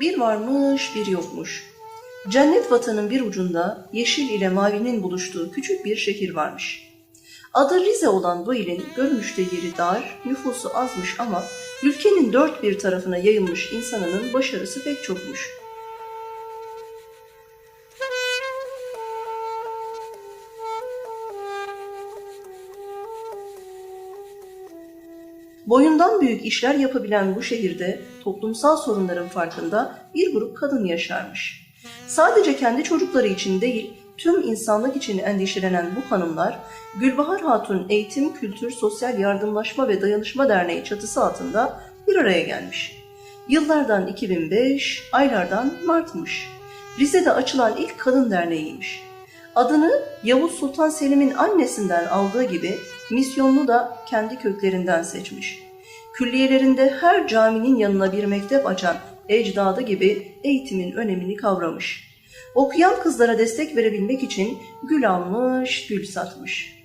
Bir varmış bir yokmuş. Cennet vatanın bir ucunda yeşil ile mavinin buluştuğu küçük bir şehir varmış. Adı Rize olan bu ilin görünüşte yeri dar, nüfusu azmış ama ülkenin dört bir tarafına yayılmış insanının başarısı pek çokmuş. Boyundan büyük işler yapabilen bu şehirde toplumsal sorunların farkında bir grup kadın yaşarmış. Sadece kendi çocukları için değil, tüm insanlık için endişelenen bu hanımlar, Gülbahar Hatun Eğitim, Kültür, Sosyal Yardımlaşma ve Dayanışma Derneği çatısı altında bir araya gelmiş. Yıllardan 2005, aylardan Mart'mış. Rize'de açılan ilk kadın derneğiymiş. Adını Yavuz Sultan Selim'in annesinden aldığı gibi misyonunu da kendi köklerinden seçmiş. Külliyelerinde her caminin yanına bir mektep açan ecdadı gibi eğitimin önemini kavramış. Okuyan kızlara destek verebilmek için gül almış, gül satmış.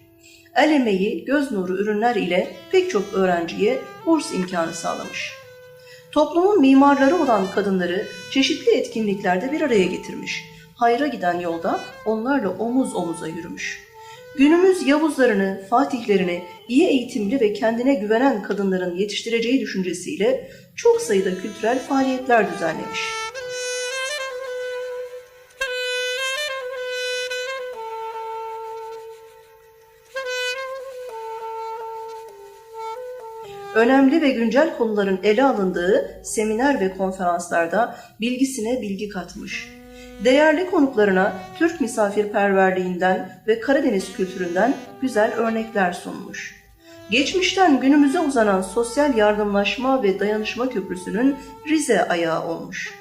El emeği, göz nuru ürünler ile pek çok öğrenciye burs imkanı sağlamış. Toplumun mimarları olan kadınları çeşitli etkinliklerde bir araya getirmiş. Hayra giden yolda onlarla omuz omuza yürümüş. Günümüz Yavuzlarını, Fatihlerini iyi eğitimli ve kendine güvenen kadınların yetiştireceği düşüncesiyle çok sayıda kültürel faaliyetler düzenlemiş. önemli ve güncel konuların ele alındığı seminer ve konferanslarda bilgisine bilgi katmış. Değerli konuklarına Türk misafirperverliğinden ve Karadeniz kültüründen güzel örnekler sunmuş. Geçmişten günümüze uzanan sosyal yardımlaşma ve dayanışma köprüsünün Rize ayağı olmuş.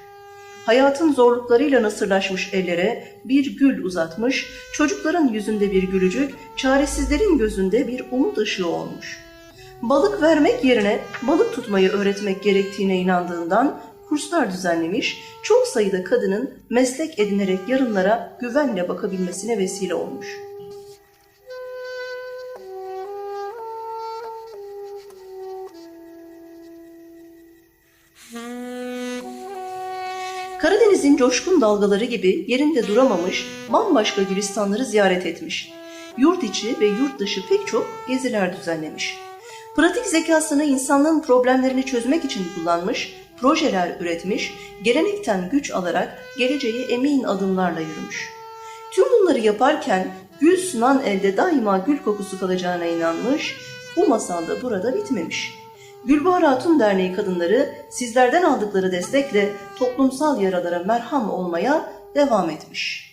Hayatın zorluklarıyla nasırlaşmış ellere bir gül uzatmış, çocukların yüzünde bir gülücük, çaresizlerin gözünde bir umut ışığı olmuş.'' balık vermek yerine balık tutmayı öğretmek gerektiğine inandığından kurslar düzenlemiş, çok sayıda kadının meslek edinerek yarınlara güvenle bakabilmesine vesile olmuş. Karadeniz'in coşkun dalgaları gibi yerinde duramamış, bambaşka gülistanları ziyaret etmiş. Yurt içi ve yurt dışı pek çok geziler düzenlemiş. Pratik zekasını insanlığın problemlerini çözmek için kullanmış, projeler üretmiş, gelenekten güç alarak geleceğe emin adımlarla yürümüş. Tüm bunları yaparken gül sunan elde daima gül kokusu kalacağına inanmış, bu masal da burada bitmemiş. Gülbahar Hatun Derneği kadınları sizlerden aldıkları destekle toplumsal yaralara merham olmaya devam etmiş.